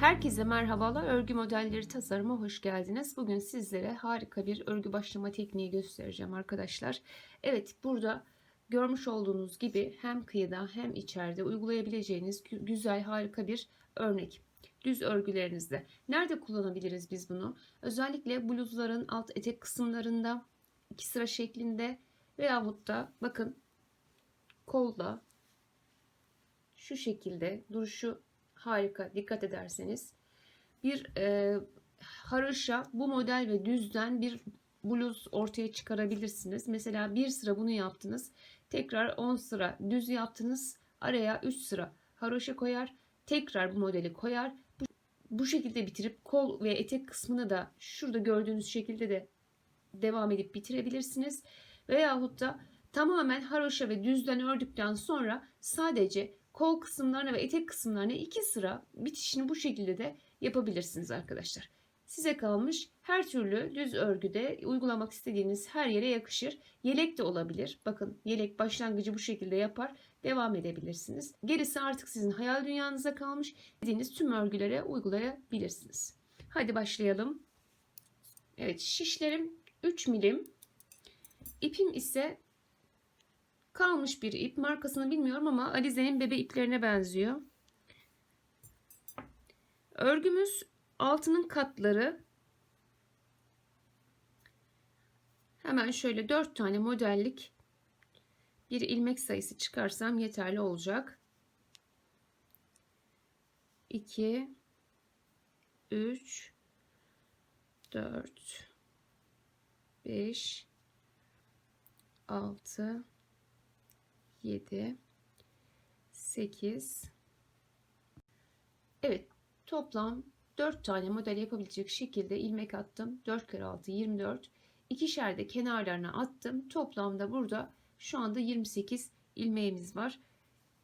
Herkese merhabalar. Örgü modelleri tasarıma hoş geldiniz. Bugün sizlere harika bir örgü başlama tekniği göstereceğim arkadaşlar. Evet burada görmüş olduğunuz gibi hem kıyıda hem içeride uygulayabileceğiniz gü- güzel harika bir örnek. Düz örgülerinizde. Nerede kullanabiliriz biz bunu? Özellikle bluzların alt etek kısımlarında iki sıra şeklinde veyahut da bakın kolda şu şekilde duruşu harika dikkat ederseniz bir e, haroşa bu model ve düzden bir bluz ortaya çıkarabilirsiniz. Mesela bir sıra bunu yaptınız. Tekrar 10 sıra düz yaptınız. Araya 3 sıra haroşa koyar. Tekrar bu modeli koyar. Bu, bu şekilde bitirip kol ve etek kısmını da şurada gördüğünüz şekilde de devam edip bitirebilirsiniz. Veyahut da tamamen haroşa ve düzden ördükten sonra sadece kol kısımlarına ve etek kısımlarına iki sıra bitişini bu şekilde de yapabilirsiniz arkadaşlar. Size kalmış her türlü düz örgüde uygulamak istediğiniz her yere yakışır. Yelek de olabilir. Bakın yelek başlangıcı bu şekilde yapar. Devam edebilirsiniz. Gerisi artık sizin hayal dünyanıza kalmış. Dediğiniz tüm örgülere uygulayabilirsiniz. Hadi başlayalım. Evet şişlerim 3 milim. İpim ise kalmış bir ip. Markasını bilmiyorum ama Alize'nin bebe iplerine benziyor. Örgümüz altının katları. Hemen şöyle 4 tane modellik bir ilmek sayısı çıkarsam yeterli olacak. 2 3 4 5 6 7 8 Evet toplam 4 tane model yapabilecek şekilde ilmek attım. 4 kere 6 24 ikişer de kenarlarına attım. Toplamda burada şu anda 28 ilmeğimiz var.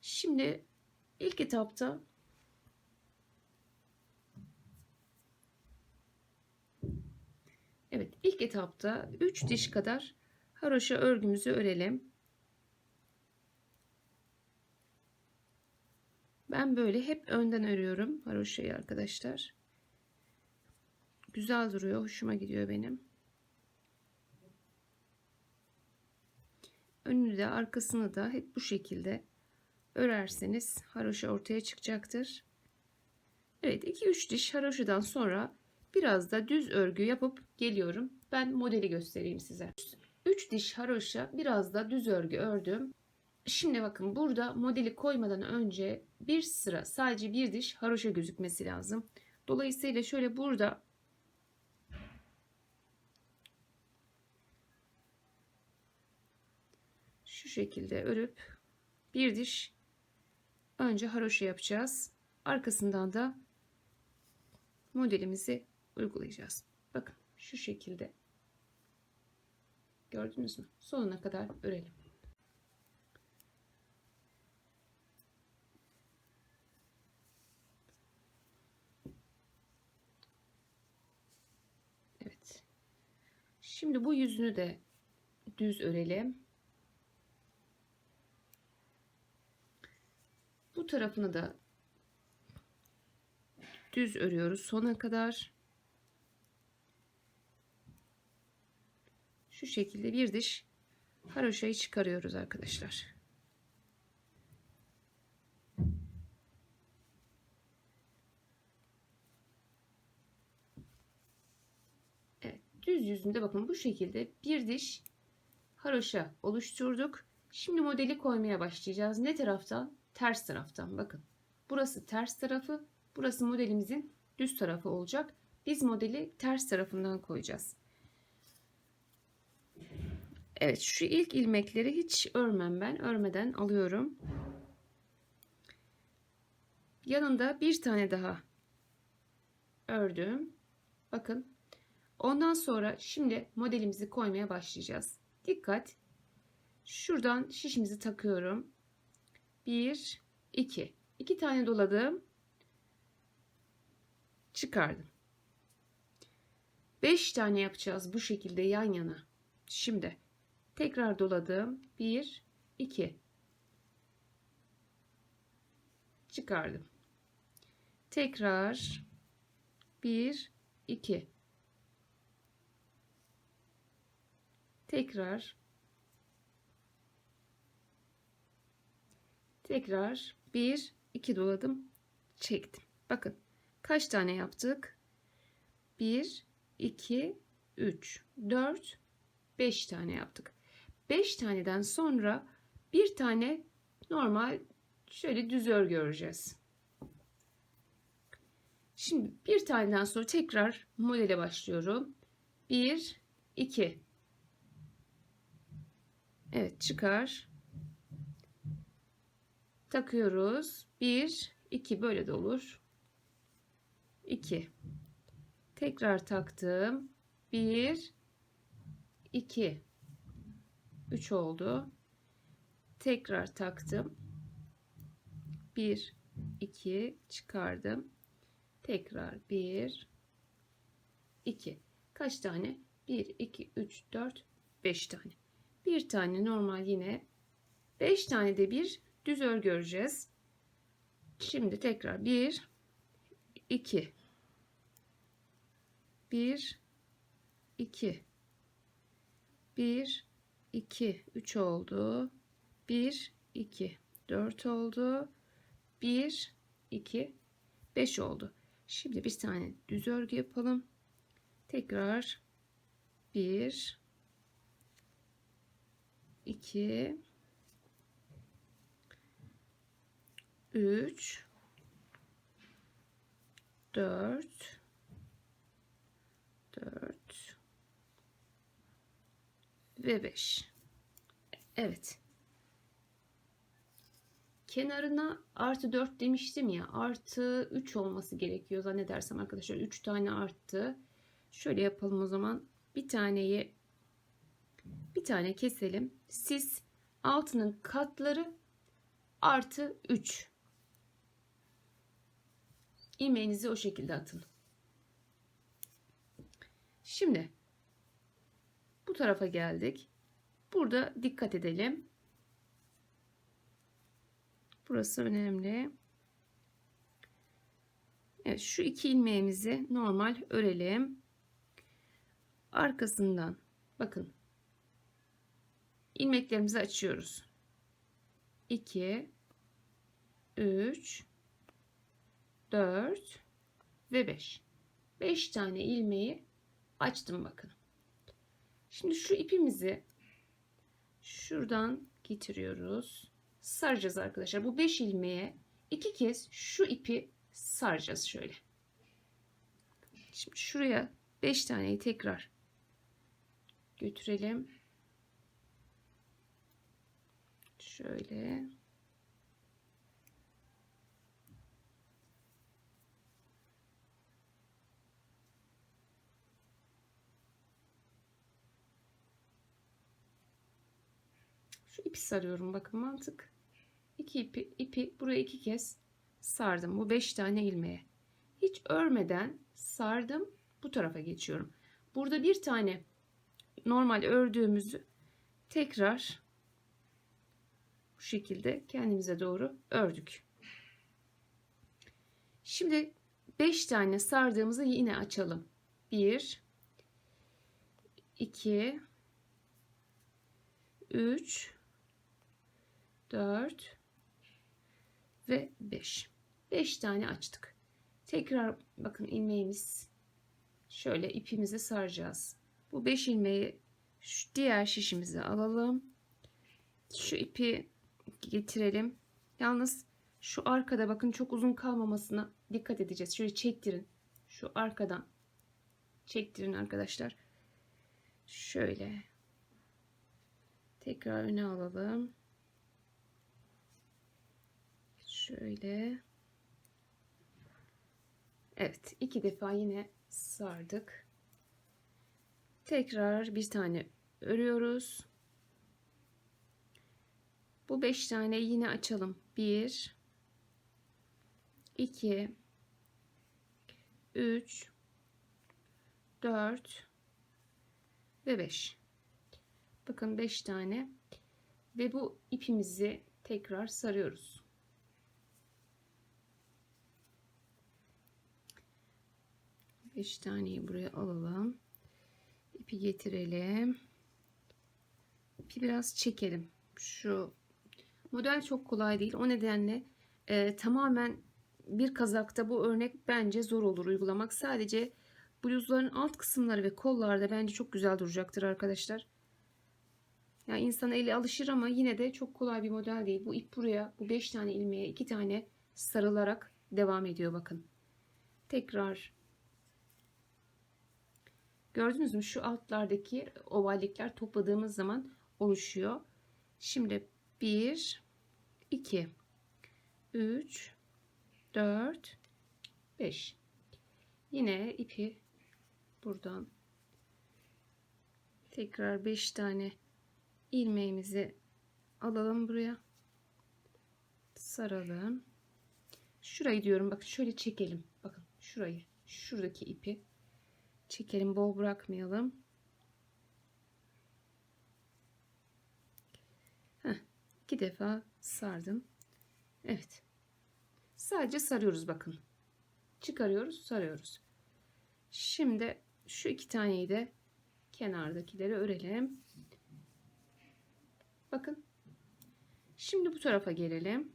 Şimdi ilk etapta Evet ilk etapta 3 diş kadar haroşa örgümüzü örelim Ben böyle hep önden örüyorum haroşayı arkadaşlar. Güzel duruyor. Hoşuma gidiyor benim. Önünü de arkasını da hep bu şekilde örerseniz haroşa ortaya çıkacaktır. Evet 2-3 diş haroşadan sonra biraz da düz örgü yapıp geliyorum. Ben modeli göstereyim size. 3 diş haroşa biraz da düz örgü ördüm. Şimdi bakın burada modeli koymadan önce bir sıra sadece bir diş haroşa gözükmesi lazım. Dolayısıyla şöyle burada şu şekilde örüp bir diş önce haroşa yapacağız. Arkasından da modelimizi uygulayacağız. Bakın şu şekilde. Gördünüz mü? Sonuna kadar örelim. Evet. Şimdi bu yüzünü de düz örelim. Bu tarafını da düz örüyoruz sona kadar. Şu şekilde bir diş haroşayı çıkarıyoruz arkadaşlar. Düz yüzünde bakın bu şekilde bir diş haroşa oluşturduk. Şimdi modeli koymaya başlayacağız. Ne taraftan? Ters taraftan. Bakın. Burası ters tarafı. Burası modelimizin düz tarafı olacak. Biz modeli ters tarafından koyacağız. Evet şu ilk ilmekleri hiç örmem ben. Örmeden alıyorum. Yanında bir tane daha ördüm. Bakın Ondan sonra şimdi modelimizi koymaya başlayacağız. Dikkat. Şuradan şişimizi takıyorum. 1 2 2 tane doladım. Çıkardım. 5 tane yapacağız bu şekilde yan yana. Şimdi tekrar doladım. 1 2 çıkardım. Tekrar 1 2 Tekrar Tekrar 1 2 doladım. Çektim. Bakın kaç tane yaptık? 1 2 3 4 5 tane yaptık. 5 taneden sonra bir tane normal şöyle düz örgü öreceğiz. Şimdi bir taneden sonra tekrar modele başlıyorum. 1 2 Evet çıkar. Takıyoruz. 1 2 böyle de olur. 2 Tekrar taktım. 1 2 3 oldu. Tekrar taktım. 1 2 çıkardım. Tekrar 1 2 kaç tane? 1 2 3 4 5 tane. Bir tane normal yine 5 tane de bir düz örgü öreceğiz. Şimdi tekrar 1 2 1 2 1 2 3 oldu. 1 2 4 oldu. 1 2 5 oldu. Şimdi bir tane düz örgü yapalım. Tekrar 1 2 3 4 4 ve 5 Evet. Kenarına artı 4 demiştim ya artı 3 olması gerekiyor zannedersem arkadaşlar. 3 tane arttı. Şöyle yapalım o zaman. Bir taneyi bir tane keselim siz altının katları artı 3 ilmeğinizi o şekilde atın Şimdi bu tarafa geldik. Burada dikkat edelim. Burası önemli. Evet şu iki ilmeğimizi normal örelim. Arkasından bakın ilmeklerimizi açıyoruz. 2 3 4 ve 5. 5 tane ilmeği açtım bakın. Şimdi şu ipimizi şuradan getiriyoruz. Saracağız arkadaşlar. Bu 5 ilmeğe iki kez şu ipi saracağız şöyle. Şimdi şuraya 5 taneyi tekrar götürelim. Şöyle. Şu ipi sarıyorum bakın mantık. İki ipi, ipi buraya iki kez sardım. Bu beş tane ilmeğe. Hiç örmeden sardım. Bu tarafa geçiyorum. Burada bir tane normal ördüğümüzü tekrar bu şekilde kendimize doğru ördük. Şimdi 5 tane sardığımızı yine açalım. 1 2 3 4 ve 5. 5 tane açtık. Tekrar bakın ilmeğimiz şöyle ipimizi saracağız. Bu 5 ilmeği şu diğer şişimize alalım. Şu ipi getirelim. Yalnız şu arkada bakın çok uzun kalmamasına dikkat edeceğiz. Şöyle çektirin. Şu arkadan çektirin arkadaşlar. Şöyle tekrar öne alalım. Şöyle. Evet. iki defa yine sardık. Tekrar bir tane örüyoruz. Bu beş tane yine açalım. Bir, iki, üç, dört ve beş. Bakın beş tane ve bu ipimizi tekrar sarıyoruz. 5 taneyi buraya alalım. İpi getirelim. İpi biraz çekelim. Şu model çok kolay değil. O nedenle e, tamamen bir kazakta bu örnek bence zor olur uygulamak. Sadece bluzların alt kısımları ve kollarda bence çok güzel duracaktır arkadaşlar. Yani insan eli alışır ama yine de çok kolay bir model değil. Bu ip buraya bu 5 tane ilmeğe 2 tane sarılarak devam ediyor bakın. Tekrar gördünüz mü şu altlardaki ovallikler topladığımız zaman oluşuyor. Şimdi 1 2 3 4 5 yine ipi buradan tekrar 5 tane ilmeğimizi alalım buraya. Saralım. Şurayı diyorum bakın şöyle çekelim. Bakın şurayı şuradaki ipi çekelim bol bırakmayalım iki defa sardım. Evet. Sadece sarıyoruz bakın. Çıkarıyoruz sarıyoruz. Şimdi şu iki taneyi de kenardakileri örelim. Bakın. Şimdi bu tarafa gelelim.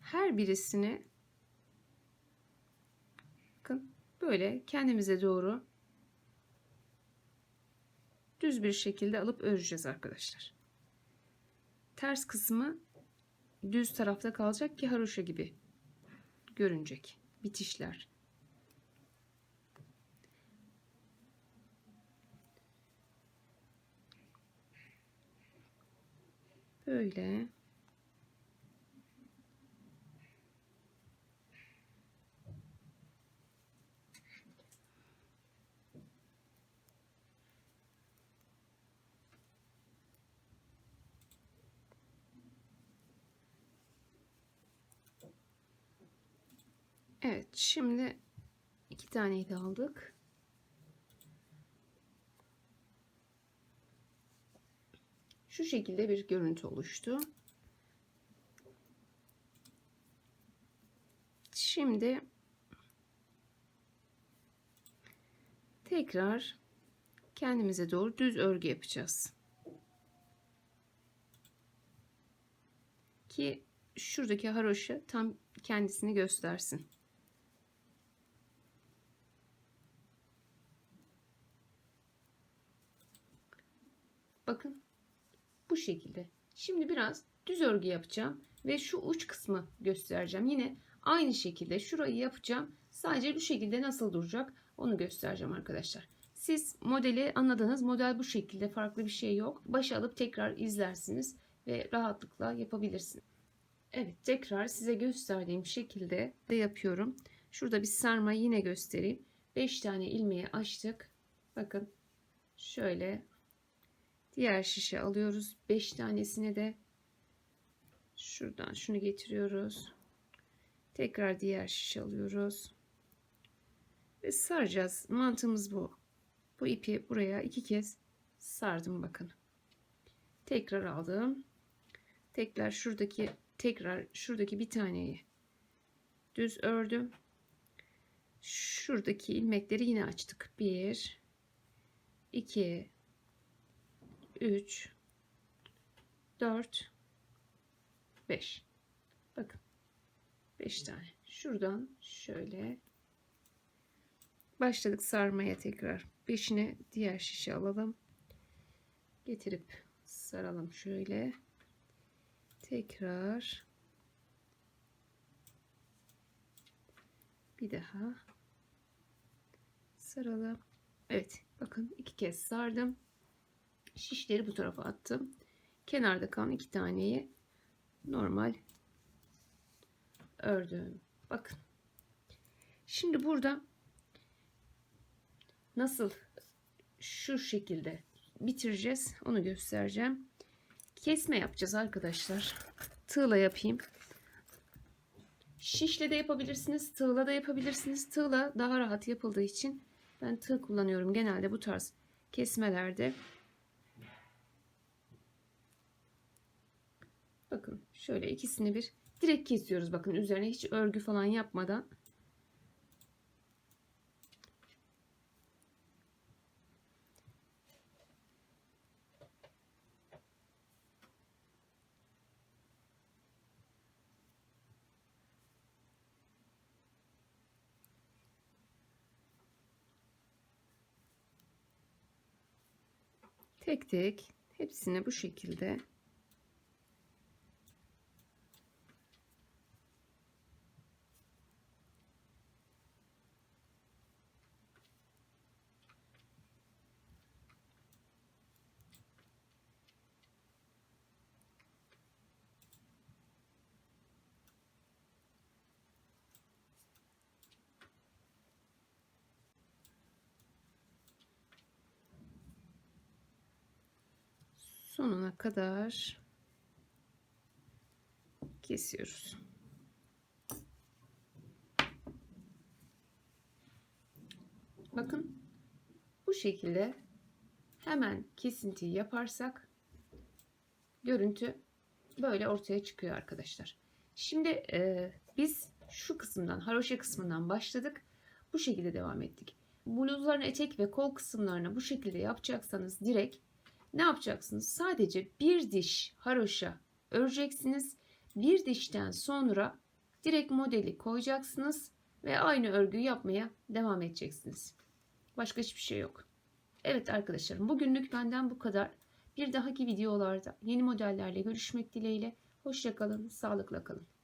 Her birisini bakın böyle kendimize doğru düz bir şekilde alıp öreceğiz arkadaşlar. Ters kısmı düz tarafta kalacak ki haroşa gibi görünecek bitişler. Böyle Evet şimdi iki taneyi de aldık. Şu şekilde bir görüntü oluştu. Şimdi tekrar kendimize doğru düz örgü yapacağız. Ki şuradaki haroşa tam kendisini göstersin. Bakın bu şekilde. Şimdi biraz düz örgü yapacağım ve şu uç kısmı göstereceğim. Yine aynı şekilde şurayı yapacağım. Sadece bu şekilde nasıl duracak onu göstereceğim arkadaşlar. Siz modeli anladınız. Model bu şekilde farklı bir şey yok. Başa alıp tekrar izlersiniz ve rahatlıkla yapabilirsiniz. Evet tekrar size gösterdiğim şekilde de yapıyorum. Şurada bir sarma yine göstereyim. 5 tane ilmeği açtık. Bakın şöyle Diğer şişe alıyoruz. 5 tanesini de şuradan şunu getiriyoruz. Tekrar diğer şişe alıyoruz. Ve saracağız. Mantığımız bu. Bu ipi buraya iki kez sardım bakın. Tekrar aldım. Tekrar şuradaki tekrar şuradaki bir taneyi düz ördüm. Şuradaki ilmekleri yine açtık. 1 2 3 4 5 bakın 5 tane. Şuradan şöyle başladık sarmaya tekrar. 5'ini diğer şişe alalım. Getirip saralım şöyle. Tekrar bir daha saralım. Evet bakın iki kez sardım şişleri bu tarafa attım. Kenarda kalan iki taneyi normal ördüm. Bakın. Şimdi burada nasıl şu şekilde bitireceğiz onu göstereceğim. Kesme yapacağız arkadaşlar. Tığla yapayım. Şişle de yapabilirsiniz, tığla da yapabilirsiniz. Tığla daha rahat yapıldığı için ben tığ kullanıyorum genelde bu tarz kesmelerde. Şöyle ikisini bir direkt kesiyoruz. Bakın üzerine hiç örgü falan yapmadan. Tek tek hepsini bu şekilde sonuna kadar kesiyoruz. Bakın bu şekilde hemen kesintiyi yaparsak görüntü böyle ortaya çıkıyor arkadaşlar. Şimdi e, biz şu kısımdan haroşa kısmından başladık. Bu şekilde devam ettik. Bluzların etek ve kol kısımlarını bu şekilde yapacaksanız direkt ne yapacaksınız? Sadece bir diş haroşa öreceksiniz. Bir dişten sonra direkt modeli koyacaksınız ve aynı örgüyü yapmaya devam edeceksiniz. Başka hiçbir şey yok. Evet arkadaşlarım bugünlük benden bu kadar. Bir dahaki videolarda yeni modellerle görüşmek dileğiyle. Hoşçakalın, sağlıkla kalın.